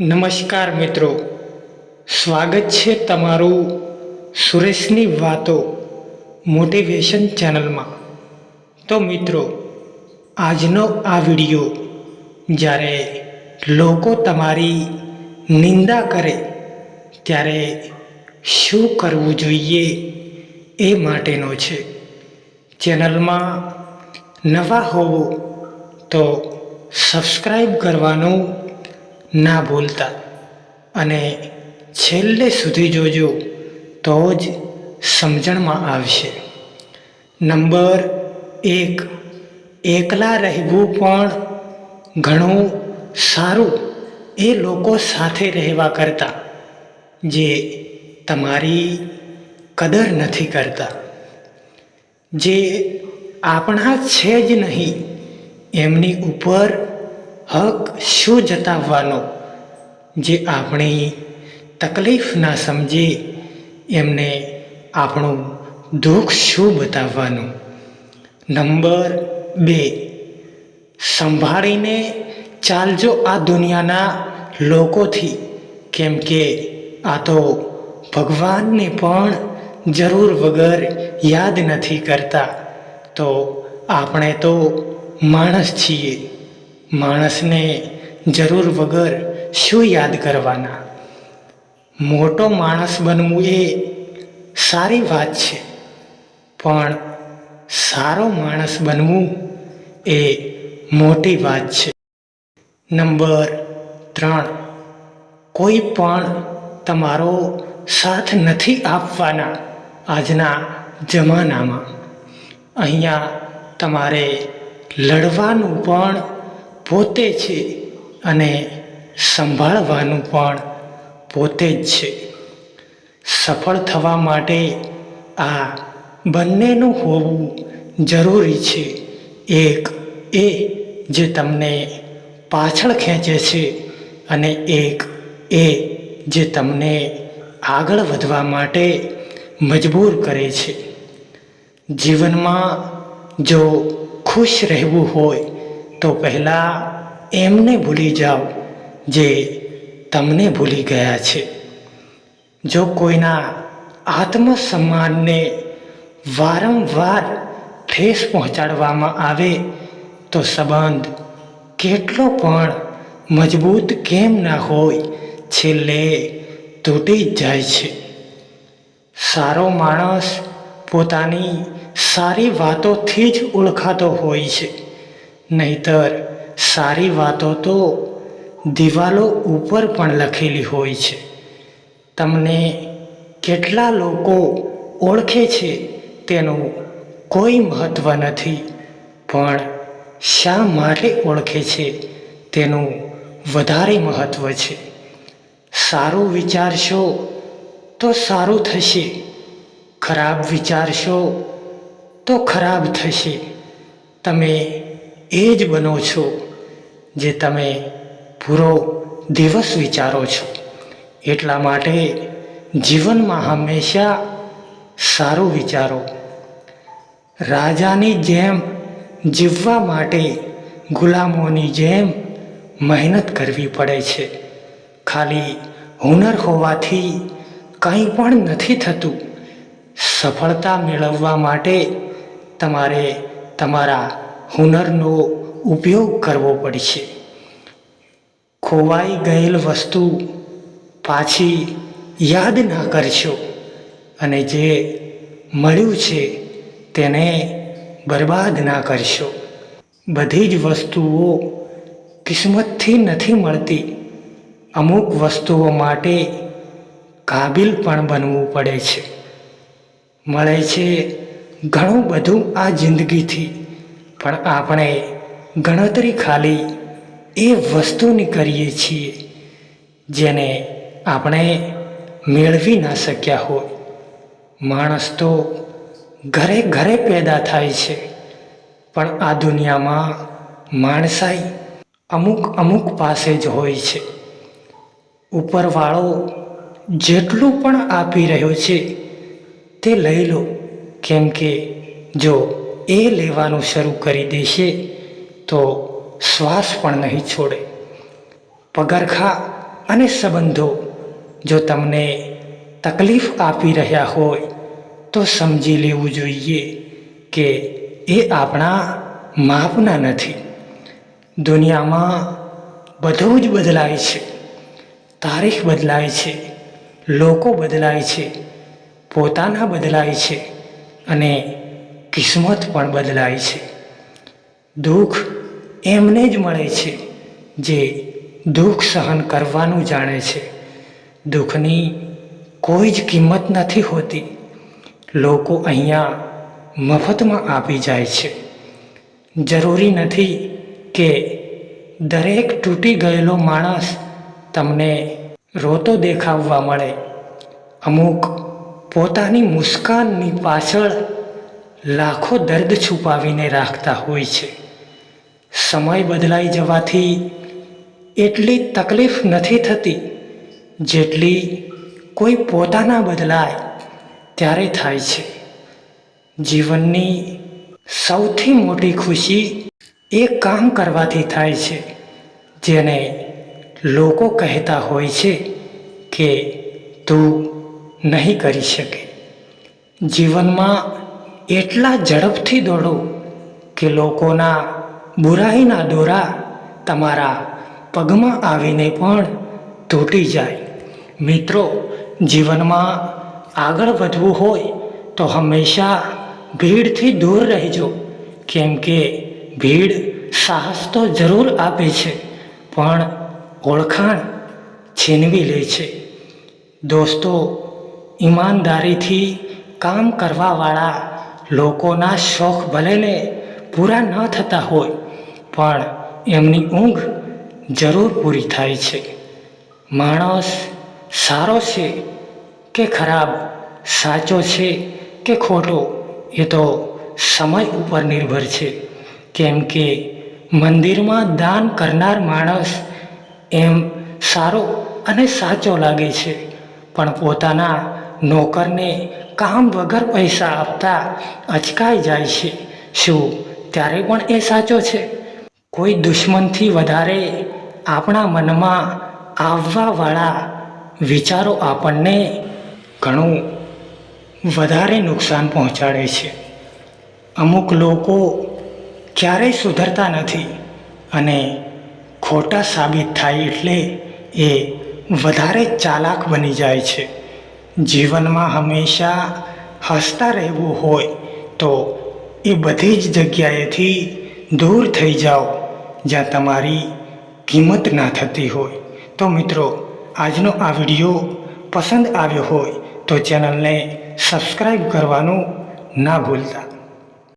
નમસ્કાર મિત્રો. સ્વાગત છે તમારું સુરેશની વાતો મોટિવેશન ચેનલમાં. તો મિત્રો, આજનો આ વિડિયો, જ્યારે લોકો તમારી નિંદા કરે, ત્યારે શું કરવું જોઈએ એ માટેનો છે. ચેનલમાં નવા હોવો તો સબસ્ક્રાઈબ કરવાનું ના ભૂલતા. અને છેલ્લે સુધી જોજો તો જ સમજણમાં આવશે. નંબર એક, એકલા રહેવું પણ ઘણું સારું. એ લોકો સાથે રહેવા કરતાં, જે તમારી કદર નથી કરતા. જે આપણા છે જ નહીં, એમની ઉપર હક શું જતાવવાનો? જે આપણી તકલીફ ના સમજે, એમને આપણું દુઃખ શું બતાવવાનું? નંબર બે, સંભાળીને ચાલજો આ દુનિયાના લોકોથી. કેમ કે આ તો ભગવાનને પણ જરૂર વગર યાદ નથી કરતા. તો આપણે તો માણસ છીએ. માણસને જરૂર વગર શું યાદ કરવાના? મોટો માણસ બનવું એ સારી વાત છે, પણ સારો માણસ બનવું એ મોટી વાત છે. નંબર ત્રણ, કોઈ પણ તમારો સાથ નથી આપવાના આજના જમાનામાં. અહીંયા તમારે લડવાનું પણ પોતે છે અને સંભાળવાનું પણ પોતે જ છે. સફળ થવા માટે આ બંનેનું હોવું જરૂરી છે. એક એ જે તમને પાછળ ખેંચે છે અને એક એ જે તમને આગળ વધવા માટે મજબૂર કરે છે. જીવનમાં જો ખુશ રહેવું હોય તો પહેલાં એમને ભૂલી જાઓ જે તમને ભૂલી ગયા છે. જો કોઈના આત્મસન્માનને વારંવાર ઠેસ પહોંચાડવામાં આવે, તો સંબંધ કેટલો પણ મજબૂત કેમ ના હોય, છેલ્લે તૂટી જ જાય છે. સારો માણસ પોતાની સારી વાતોથી જ ઓળખાતો હોય છે. નહીતર સારી વાતો તો દિવાલો ઉપર પણ લખેલી હોય છે. તમને કેટલા લોકો ઓળખે છે તેનું કોઈ મહત્ત્વ નથી, પણ શા માટે ઓળખે છે તેનું વધારે મહત્ત્વ છે. સારું વિચારશો તો સારું થશે, ખરાબ વિચારશો તો ખરાબ થશે. તમે એ જ બનો છો જે તમે પૂરો દિવસ વિચારો છો. એટલા માટે જીવનમાં હંમેશા સારું વિચારો. રાજાની જેમ જીવવા માટે ગુલામોની જેમ મહેનત કરવી પડે છે. ખાલી હુનર હોવાથી કંઈ પણ નથી થતું. સફળતા મેળવવા માટે તમારે તમારા હુનરનો ઉપયોગ કરવો પડશે. ખોવાઈ ગયેલ વસ્તુ પાછી યાદ ના કરશો અને જે મળ્યું છે તેને બરબાદ ના કરશો. બધી જ વસ્તુઓ કિસ્મતથી નથી મળતી. અમુક વસ્તુઓ માટે કાબિલ પણ બનવું પડે છે. મળે છે ઘણું બધું આ જિંદગીથી. પણ આપણે ગણતરી ખાલી એ વસ્તુની કરીએ છીએ જેને આપણે મેળવી ના શક્યા હોય. માણસ તો ઘરે ઘરે પેદા થાય છે, પણ આ દુનિયામાં માણસાઈ અમુક અમુક પાસે જ હોય છે. ઉપરવાળો જેટલું પણ આપી રહ્યો છે, તે લઈ લો. કેમ કે જો એ લેવાનું શરૂ કરી દેશે તો શ્વાસ પણ નહીં છોડે. પગરખા અને સંબંધો જો તમને તકલીફ આપી રહ્યા હોય તો સમજી લેવું જોઈએ કે એ આપણા માપના નથી. દુનિયામાં બધું જ બદલાય છે. તારીખ બદલાય છે. લોકો બદલાય છે. પોતાના બદલાય છે. અને કિસ્મત પણ બદલાય છે. દુઃખ એમને જ મળે છે જે દુઃખ સહન કરવાનું જાણે છે. દુઃખની કોઈ જ કિંમત નથી હોતી. લોકો અહીંયા મફતમાં આપી જાય છે. જરૂરી નથી કે દરેક તૂટી ગયેલો માણસ તમને રોતો દેખાવવા મળે. અમુક પોતાની મુસ્કાનની પાછળ લાખો દર્દ છુપાવીને રાખતા હોય છે. સમય બદલાઈ જવાથી એટલી તકલીફ નથી થતી જેટલી કોઈ પોતાના બદલાય ત્યારે થાય છે. જીવનની સૌથી મોટી ખુશી એ કામ કરવાથી થાય છે, જેને લોકો કહેતા હોય છે કે તું નહીં કરી શકે. જીવનમાં એટલા ઝડપથી દોડો કે લોકોના બુરાઈના દોરા તમારા પગમાં આવીને પણ તૂટી જાય. મિત્રો, જીવનમાં આગળ વધવું હોય તો હંમેશા ભીડથી દૂર રહેજો. કેમ કે ભીડ સાહસ તો જરૂર આપે છે, પણ ઓળખાણ છીનવી લે છે. દોસ્તો, ઈમાનદારીથી કામ કરવાવાળા લોકોના શોખ ભલેને પૂરા ન થતા હોય, પણ એમની ઊંઘ જરૂર પૂરી થાય છે. માણસ સારો છે કે ખરાબ, સાચો છે કે ખોટો, એ તો સમય ઉપર નિર્ભર છે. કેમ કે મંદિરમાં દાન કરનાર માણસ એમ સારો અને સાચો લાગે છે, પણ પોતાના નોકરને કામ વગર પૈસા આપતા અચકાઈ જાય છે. શું ત્યારે પણ એ સાચો છે? કોઈ દુશ્મનથી વધારે આપણા મનમાં આવવાવાળા વિચારો આપણને ઘણું વધારે નુકસાન પહોંચાડે છે. અમુક લોકો ક્યારેય સુધરતા નથી અને ખોટા સાબિત થાય એટલે એ વધારે ચાલાક બની જાય છે. જીવનમાં હંમેશા હસતા રહેવું હોય તો એ બધી જ જગ્યાએથી દૂર થઈ જાઓ, જ્યાં તમારી કિંમત ના થતી હોય. તો મિત્રો, આજનો આ વીડિયો પસંદ આવ્યો હોય તો ચેનલને સબસ્ક્રાઈબ કરવાનું ના ભૂલતા.